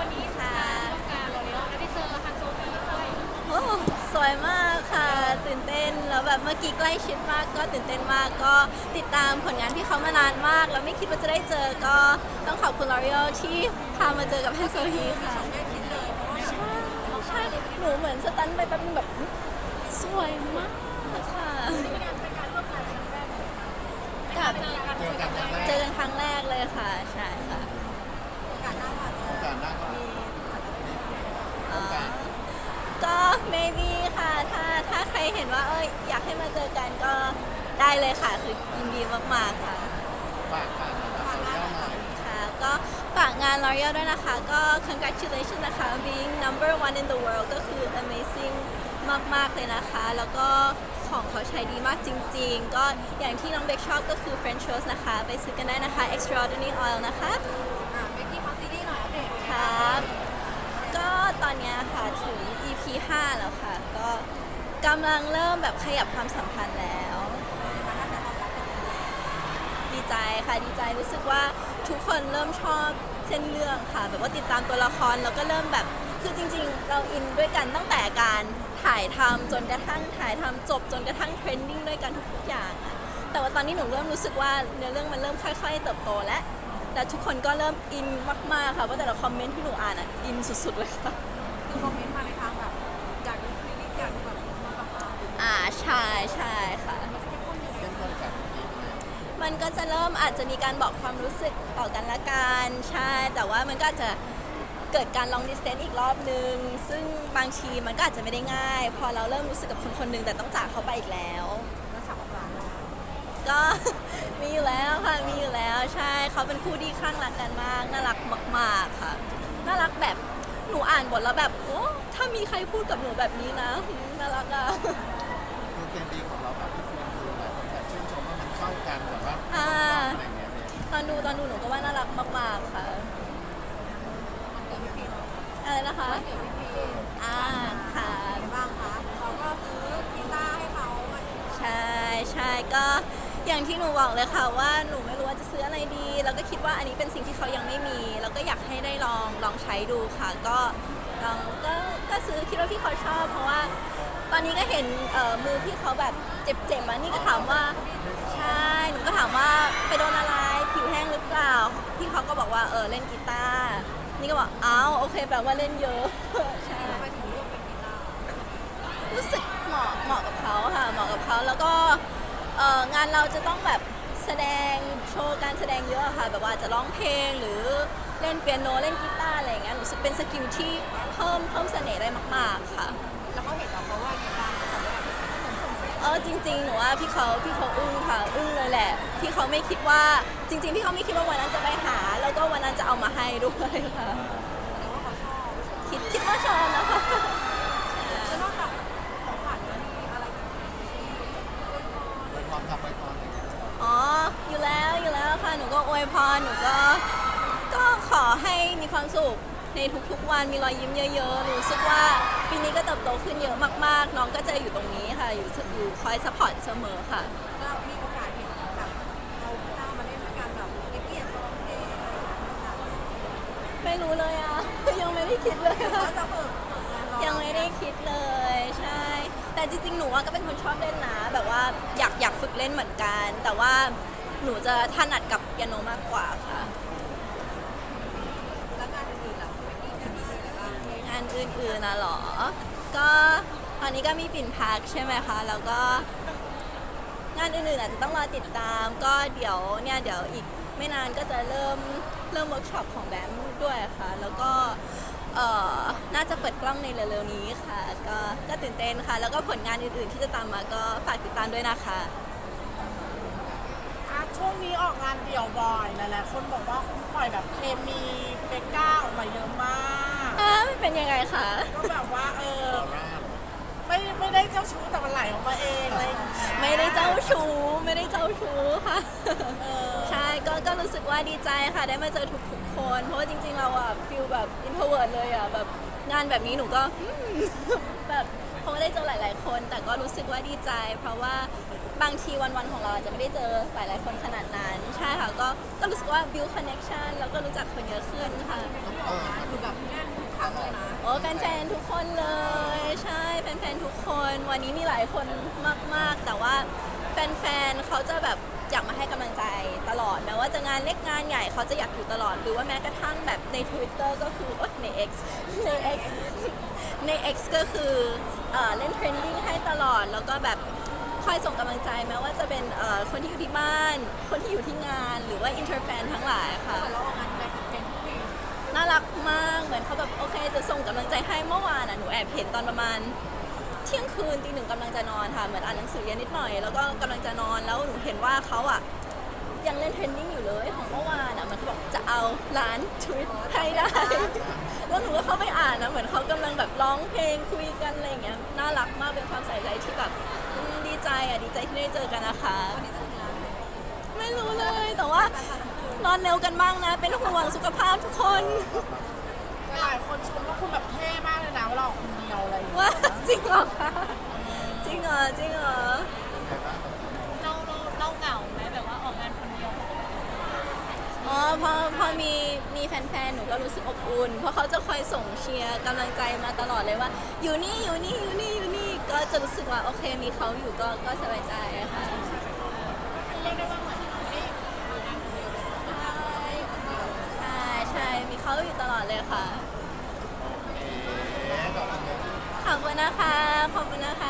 วันนี้ค่ะร่วมงานเราเรียได้เจอฮันโซฟีด้วยโอ้สวยมากค่ะ ตื่นเต้นแล้วแบบเมื่อกี้ใกล้ชิดมากก็ตื่นเต้นมากก็ติดตามผลงานที่เขามานานมาก แล้วไม่คิดว่าจะได้เจอก็ต้องขอบคุณ L'Oreal ที่พามาเจอกับแฮนโซฮีค่ะใช่ใช่หนูเหมือนสตันไปแป๊บนึงแบบสวยมากค่ะกับเจอกันเจอกันครั้งแรกเจอกันครั้งแรกเลยค่ะ ใช่ค่ะ ก็อ่าก็ maybe ค่ะ ถ้าถ้าใครเห็นว่าเอ้ยอยากให้มาเจอกันก็ได้เลยค่ะ คือยินดีมากๆค่ะ ฝากการนะครับเราเล่าหน่อยค่ะ ก็ฝากงาน L'Oreal ด้วยนะคะ ก็ congratulations นะคะ being number one in the world ก็คือ amazing มาก ๆ เลยนะคะ แล้วก็ของเขาใช้ดีมากจริง ๆ ก็อย่างที่น้องเบคชอบก็คือ French toast นะคะ ไปซื้อกันได้นะคะ extraordinary oil นะคะ อนเนี้ยค่ะถึง EP 5 แล้วค่ะ ก็กำลังเริ่มแบบขยับความสัมพันธ์แล้ว ดีใจค่ะดีใจรู้สึกว่าทุกคนเริ่มชอบเส้นเรื่องค่ะ แบบว่าติดตามตัวละครแล้วก็เริ่มแบบคือจริงๆ เราอินด้วยกันตั้งแต่การถ่ายทำจนกระทั่งถ่ายทำจบจนกระทั่งเทรนดิ้งด้วยกันทุกๆอย่างอะแต่ว่าตอนนี้หนูเริ่มรู้สึกว่าเนื้อเรื่องมันเริ่มค่อย ๆ เติบโตแล้วแล้วทุกคนก็เริ่มอินมากๆค่ะว่าแต่ละคอมเมนต์ที่หนูอ่านอะอินสุดๆเลยค่ะ อ่าใช่ใช่ค่ะ มันก็จะเริ่มอาจจะมีการบอกความรู้สึกต่อกันละกันใช่ แต่ว่ามันก็อาจจะเกิดการ long distance อีกรอบนึง ซึ่งบางทีมันก็อาจจะไม่ได้ง่าย พอเราเริ่มรู้สึกกับคนคนหนึ่งแต่ต้องจากเขาไปอีกแล้ว แล้วฉากหวานก็ มีอยู่แล้วค่ะ มีอยู่แล้วใช่ เขาเป็นคู่ที่ข้างรักกันมาก น่ารักมากๆค่ะ น่ารักแบบหนูอ่านบทแล้วแบบโอ้ถ้ามีใครพูดกับหนูแบบนี้นะหืมน่ารักอะ เกมดีของเราแบบที่คุณดูหลายคนแบบชื่นชมว่ามันเข้ากันแบบว่าอ่า อะไรอย่างเงี้ยเนี่ยตอนดูตอนดูหนูก็ว่าน่ารักมากๆค่ะอะไรนะคะอ่าค่ะ บ้างคะเราก็ซื้อกีตาร์ให้เขาใช่ใช่ก็อย่างที่หนูบอกเลยค่ะว่าหนูไม่รู้ว่าจะซื้ออะไรดีแล้วก็คิดว่าอันนี้เป็นสิ่งที่เขายังไม่มี แล้วก็อยากให้ได้ลองลองใช้ดูค่ะ ก็ลองก็ก็ซื้อคิดว่าพี่เขาชอบ เพราะว่า ตอนนี้ก็เห็นเอ่อมือพี่เขาแบบเจ็บๆมานี่ก็ถามว่าใช่หนูก็ถามว่าไปโดนอะไรผิวแห้งหรือเปล่าพี่เขาก็บอกว่าเออเล่นกีตาร์นี่ก็บอกอ้าวโอเคแปลว่าเล่นเยอะใช่ทำไมถึงเลือกเป็นกีตาร์รู้สึกเหมาะเหมาะกับเขาค่ะเหมาะกับเขาแล้วก็เอ่องานเราจะต้องแบบแสดงโชว์การแสดงเยอะค่ะ แบบว่าจะร้องเพลงหรือเล่นเปียโนเล่นกีตาร์อะไรอย่างเงี้ยรู้สึกเป็นสกิลที่เพิ่มเพิ่มเสน่ห์ได้มาก ๆ ค่ะ เสริมเออจริงๆหนูว่าพี่เขาพี่เขาอึ้งค่ะอึ้งเลยแหละพี่เขาไม่คิดว่าจริงๆพี่เขาไม่คิดว่าวันนั้นจะไปหา แล้วก็วันนั้นจะเอามาให้ด้วยค่ะแต่ว่าเขาชอบคิดคิดว่าชอบนะคะแล้วนอกจากของขวัญแล้วมีอะไรอีกไปพร้อมกับไปพร้อมอะไรอย่างเงี้ยอ๋ออยู่แล้วอยู่แล้วค่ะหนูก็อวยพรหนูก็ ก็ขอให้มีความสุข ในทุกๆวันมีรอยยิ้มเยอะๆหนูรู้สึกว่าปีนี้ก็เติบโตขึ้นเยอะมากๆ น้องก็จะอยู่ตรงนี้ค่ะ อยู่อยู่คอยสปอร์ตเสมอค่ะมีโอกาสเห็นแบบเอากีตาร์มาเล่นด้วยกันแบบเบกกี้แอนด์โซลเพลงอะไรอย่างเปียค่ะไม่รู้เลยอะ ยังไม่ได้คิดเลยก็ค่ะจะเปิดเปิดงานร้องยังไม่ได้คิดเลยใช่ แต่จริงๆ หนูว่าก็เป็นคนชอบเล่นนะแบบว่าอยากอยากฝึกเล่นเหมือนกัน แต่ว่าหนูจะถนัดกับเปียโนมากกว่าค่ะ แล้วงานอื่นๆล่ะเบกกี้จะมีอะไรบ้างานอื่นๆนะหรอ ก็ตอนนี้ก็มีปิ่นพักใช่ไหมคะ แล้วก็ งานอื่นๆอาจจะต้องรอติดตาม ก็เดี๋ยวเนี่ยเดี๋ยวอีกไม่นานก็จะเริ่มเริ่มเวิร์กช็อปของแบมด้วยค่ะ แล้วก็เอ่อน่าจะเปิดกล้องในเร็วๆนี้ค่ะ ก็ก็ตื่นเต้นค่ะ แล้วก็ผลงานอื่นๆที่จะตามมาก็ฝากติดตามด้วยนะคะอะช่วงนี้ออกงานเดี่ยวบ่อยหลายๆคนบอกว่าคุณปล่อยแบบเคมีเบกก้าออกมาเยอะมาก อ้าวเป็นยังไงคะ ก็แบบว่าเออออร่าเหรอไม่ไม่ได้เจ้าชู้แต่มันไหลออกมาเองอะไรอย่างเงี้ยไม่ได้เจ้าชู้ไม่ได้เจ้าชู้ค่ะ เออ ใช่ก็ก็รู้สึกว่าดีใจค่ะ ได้มาเจอทุกๆคน เพราะว่าจริงๆเราอะฟิล แบบอินโทรเวิร์ดเลยอะแบบงานแบบนี้หนูก็อืมแบบคงไม่ได้เจอหลาย ๆ คน แต่ก็รู้สึกว่าดีใจ เพราะว่าบางทีวัน ๆ ของเราอาจจะไม่ได้เจอหลาย ๆ คนขนาดนั้น ใช่ค่ะ ก็ก็รู้สึกว่า build connection แล้วก็รู้จักคนเยอะขึ้นค่ะเออคือแบบแน่นทุกครั้งเลยนะโอ้แฟนๆทุกคนเลย ใช่แฟนๆทุกคนวันนี้มีหลายคนมาก ๆ แต่ว่าแฟนๆเขาจะแบบอยากมาให้กำลังใจตลอด แม้ว่าจะงานเล็กงานใหญ่เขาจะอยากอยู่ตลอด หรือว่าแม้กระทั่งแบบใน Twitter ก็คือโอ๊ยใน X ใน X ใน X ก็คือเอ่อเล่นเทรนดิ้งให้ตลอด แล้วก็แบบคอยส่งกำลังใจแม้ว่าจะเป็นเอ่อคนที่อยู่ที่บ้าน คนที่อยู่ที่งานหรือว่าอินเตอร์แฟนทั้งหลายค่ะเหมือนเราออกงานแรกเพลงทุกเพลงน่ารักมาก เหมือนเขาแบบโอเคจะส่งกำลังใจให้เมื่อวานอะหนูแอบเห็นตอนประมาณ เที่ยงคืนตีหนึ่งกำลังจะนอนค่ะเหมือนอ่านหนังสือเย็นนิดหน่อย แล้วก็กำลังจะนอนแล้วหนูเห็นว่าเขาอะ ยังเล่นเทรนนิ่งอยู่เลยของเมื่อวานอะมันเขาบอกจะเอาร้านทวิตให้ได้แล้วหนูก็เข้าไปอ่านนะเหมือนเขากำลังแบบร้องเพลงคุยกันอะไรอย่างเงี้ยน่ารักมากเป็นความใส่ใจที่แบบอืมดีใจอะดีใจที่ได้เจอกันนะคะวันนี้จะถึงงานไหมไม่รู้เลยแต่ว่านอนเร็วกันบ้างนะ เป็นห่วงสุขภาพทุกคนหลายคนชมว่าคุณแบบเท่มากเลยนะเวลาออกคนเดียวอะไรอย่างเงี้ยว่าจริงเหรอคะจริงเหรอจริงเหรอ เราเราเราเหงาไหมแบบว่าออกงานคนเดียว อ๋อ พอพอมีมีแฟนๆ หนูก็รู้สึกอบอุ่น เพราะเขาจะคอยส่งเชียร์กำลังใจมาตลอดเลยว่า อยู่นี่อยู่นี่อยู่นี่อยู่นี่ก็จะรู้สึกว่าโอเคมีเขาอยู่ก็ก็สบายใจค่ะเรียกได้ว่าเหมือนไม่ได้ทำงานคนเดียวเลยใช่ใช่มีเขาอยู่ตลอดเลยค่ะ ขอบคุณนะคะ ขอบคุณนะคะ